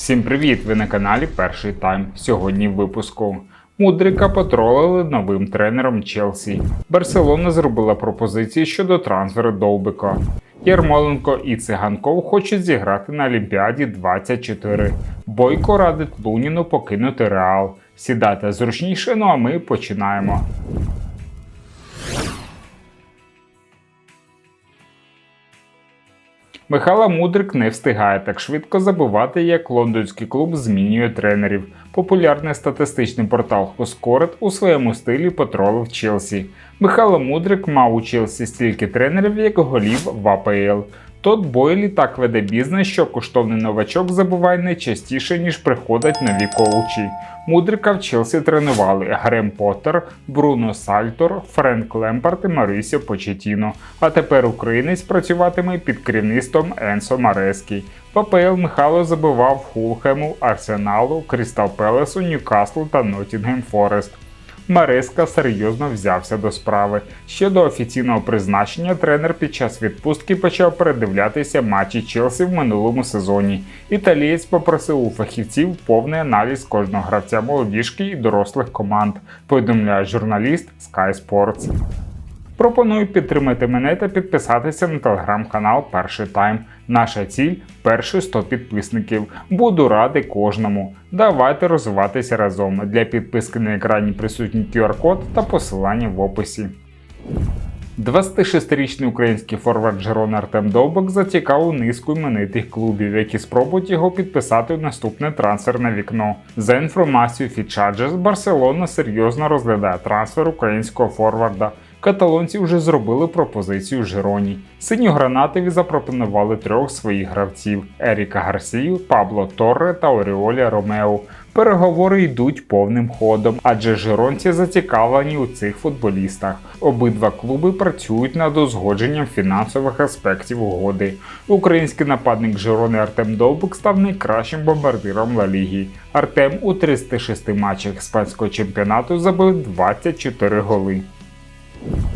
Всім привіт! Ви на каналі Перший Тайм. Сьогодні в випуску. Мудрика потролили новим тренером Челсі. Барселона зробила пропозиції щодо трансферу Довбика. Ярмоленко і Циганков хочуть зіграти на Олімпіаді 24. Бойко радить Луніну покинути Реал. Сідайте зручніше, ну а ми починаємо. Михайло Мудрик не встигає так швидко забувати, як лондонський клуб змінює тренерів. Популярний статистичний портал Хоскорет у своєму стилі потролив Челсі. Михайло Мудрик мав у Челсі стільки тренерів, як голів в АПЛ. Тот Бойлі так веде бізнес, що коштовний новачок забуває не частіше, ніж приходять нові коучі. Мудрика в Челсі тренували Грем Поттер, Бруно Сальтор, Френк Лемпард і Марисіо Почетіно. А тепер українець працюватиме під керівництвом Енсо Марескі. В АПЛ Михайло забивав Фулхему, Арсеналу, Крістал Пелесу, Ньюкаслу та Ноттінгем Форест. Мареска серйозно взявся до справи. Ще до офіційного призначення тренер під час відпустки почав передивлятися матчі Челсі в минулому сезоні. Італієць попросив у фахівців повний аналіз кожного гравця молодіжки і дорослих команд, повідомляє журналіст Sky Sports. Пропоную підтримати мене та підписатися на телеграм-канал Перший Тайм. Наша ціль перші 100 підписників. Буду радий кожному. Давайте розвиватися разом. Для підписки на екрані присутній QR-код та посилання в описі. 26-річний український форвард Жерон Артем Довбик зацікавив низку іменитих клубів, які спробують його підписати в наступне трансферне вікно. За інформацією Фічаджес, Барселона серйозно розглядає трансфер українського форварда. Каталонці вже зробили пропозицію Жироні. Синьогранатові запропонували трьох своїх гравців: Еріка Гарсію, Пабло Торре та Оріоля Ромео. Переговори йдуть повним ходом, адже жиронці зацікавлені у цих футболістах. Обидва клуби працюють над узгодженням фінансових аспектів угоди. Український нападник Жирони Артем Довбик став найкращим бомбардиром Ла Ліги. Артем у 306 матчах іспанського чемпіонату забив 24 голи.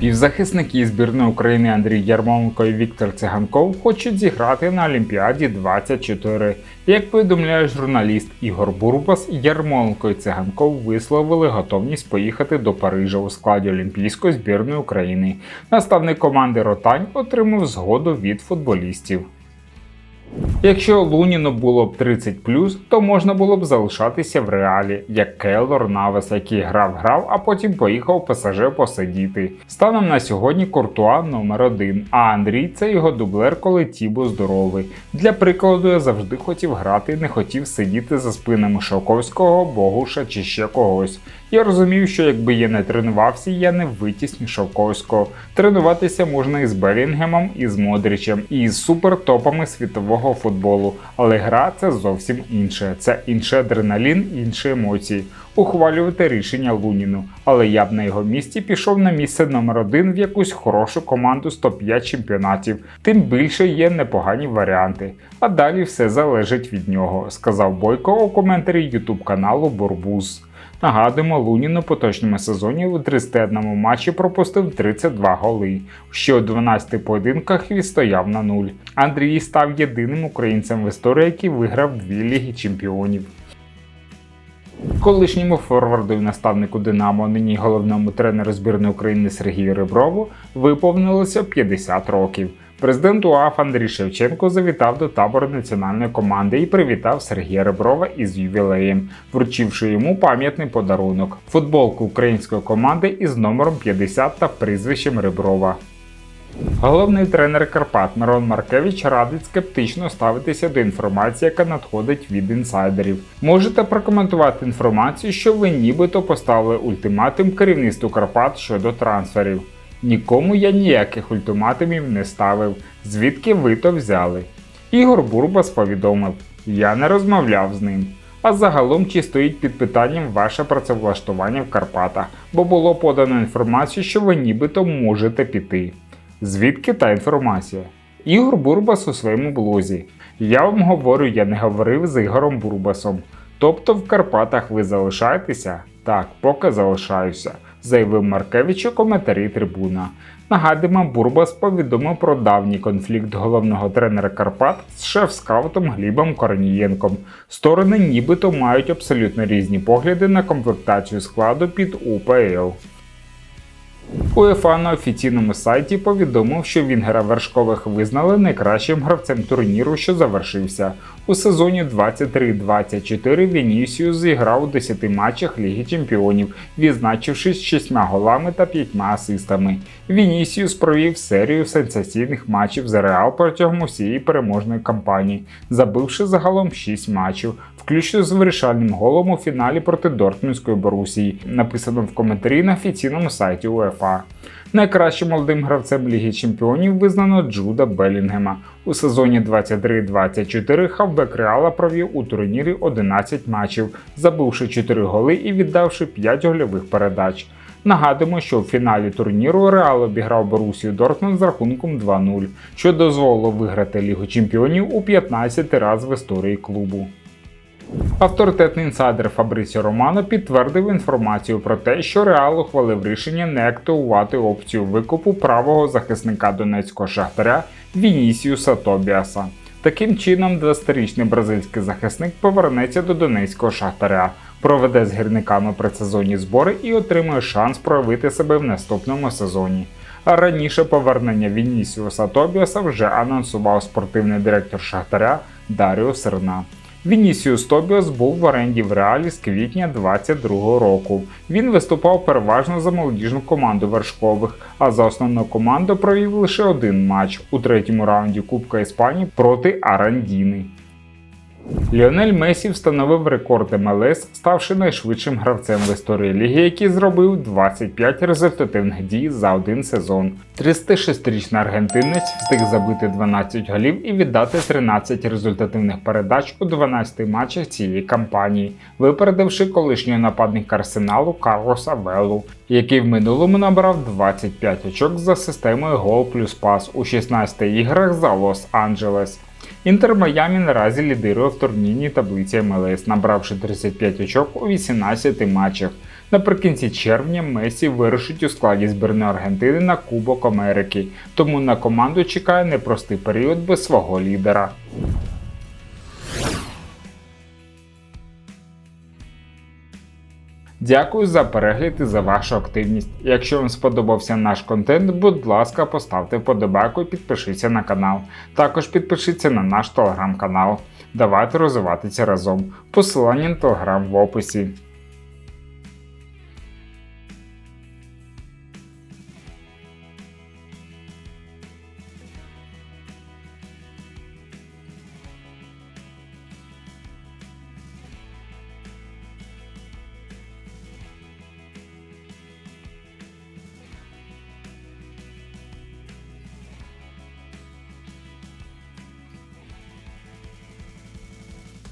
Півзахисники збірної України Андрій Ярмоленко і Віктор Циганков хочуть зіграти на Олімпіаді 24. Як повідомляє журналіст Ігор Бурбас, Ярмоленко і Циганков висловили готовність поїхати до Парижа у складі Олімпійської збірної України. Наставник команди Ротань отримав згоду від футболістів. Якщо Луніну було б 30 то можна було б залишатися в реалі, як Келлор Навес, який грав-грав, а потім поїхав ПСЖ посидіти. Станом на сьогодні Куртуа номер один, а Андрій це його дублер, коли ті був здоровий. Для прикладу, я завжди хотів грати, не хотів сидіти за спинами Шовковського, Богуша чи ще когось. Я розумів, що якби я не тренувався, я не витісню Шовковського. Тренуватися можна і з Белінгемом, і з Модрічем, і з супертопами світового футболу. Але гра це зовсім інше. Це інший адреналін, інші емоції. Ухвалювати рішення Луніну. Але я б на його місці пішов на місце номер один в якусь хорошу команду 105 чемпіонатів. Тим більше є непогані варіанти. А далі все залежить від нього, сказав Бойко у коментарі ютуб каналу Борбуз. Нагадуємо, Лунін у поточному сезоні у 31 матчі пропустив 32 голи. Ще у 12 поєдинках відстояв на нуль. Андрій став єдиним українцем в історії, який виграв дві ліги чемпіонів. Колишньому форварду і наставнику Динамо, нині головному тренеру збірної України Сергію Реброву, виповнилося 50 років. Президент УАФ Андрій Шевченко завітав до табору національної команди і привітав Сергія Реброва із ювілеєм, вручивши йому пам'ятний подарунок футболку української команди із номером 50 та прізвищем Реброва. Головний тренер Карпат Мирон Маркевич радить скептично ставитися до інформації, яка надходить від інсайдерів. Можете прокоментувати інформацію, що ви нібито поставили ультиматум керівництву Карпат щодо трансферів. Нікому я ніяких ультиматумів не ставив, звідки ви то взяли. Ігор Бурбас повідомив: я не розмовляв з ним. А загалом чи стоїть під питанням ваше працевлаштування в Карпатах, бо було подано інформацію, що ви нібито можете піти. Звідки та інформація? Ігор Бурбас у своєму блозі. Я вам говорю, я не говорив з Ігорем Бурбасом. Тобто в Карпатах ви залишаєтеся? Так, поки залишаюся, заявив Маркевич у коментарі трибуна. Нагадимо, Бурбас повідомив про давній конфлікт головного тренера Карпат з шеф-скаутом Глібом Корнієнком. Сторони нібито мають абсолютно різні погляди на комплектацію складу під УПЛ. УЄФА на офіційному сайті повідомив, що Вінгера Вершкових визнали найкращим гравцем турніру, що завершився. У сезоні 23-24 Вінісіус зіграв у 10 матчах Ліги Чемпіонів, відзначившись 6 голами та 5 асистами. Вінісіус провів серію сенсаційних матчів за Реал протягом усієї переможної кампанії, забивши загалом 6 матчів, включно з вирішальним голом у фіналі проти Дортмундської Борусії, написано в коментарі на офіційному сайті УЕФА. Найкращим молодим гравцем Ліги Чемпіонів визнано Джуда Белінгема. У сезоні 23-24 хавбек Реала провів у турнірі 11 матчів, забивши 4 голи і віддавши 5 гольових передач. Нагадуємо, що в фіналі турніру Реал обіграв Борусію Дортмунд з рахунком 2-0, що дозволило виграти Лігу Чемпіонів у 15 раз в історії клубу. Авторитетний інсайдер Фабріціо Романо підтвердив інформацію про те, що Реал ухвалив рішення не активувати опцію викупу правого захисника донецького шахтаря Вінісіуса Тобіаса. Таким чином, 20-річний бразильський захисник повернеться до донецького шахтаря, проведе з гірниками предсезонні збори і отримує шанс проявити себе в наступному сезоні. А раніше повернення Вінісіуса Тобіаса вже анонсував спортивний директор Шахтаря Даріо Серна. Вінісіус Тобіос був в оренді в реалі з квітня 2022 року. Він виступав переважно за молодіжну команду вершкових, а за основну команду провів лише один матч у третьому раунді Кубка Іспанії проти Арандіни. Ліонель Месі встановив рекорд МЛС, ставши найшвидшим гравцем в історії ліги, який зробив 25 результативних дій за один сезон. 36-річний аргентинець встиг забити 12 голів і віддати 13 результативних передач у 12 матчах цієї кампанії, випередивши колишнього нападника арсеналу Карлоса Велу, який в минулому набрав 25 очок за системою гол плюс пас у 16 іграх за Лос-Анджелес. Інтер Майамі наразі лідирує в турнірній таблиці МЛС, набравши 35 очок у 18 матчах. Наприкінці червня Месі вирушить у складі збірної Аргентини на Кубок Америки, тому на команду чекає непростий період без свого лідера. Дякую за перегляд і за вашу активність. Якщо вам сподобався наш контент, будь ласка, поставте вподобайку і підпишіться на канал. Також підпишіться на наш телеграм-канал. Давайте розвиватися разом. Посилання на телеграм в описі.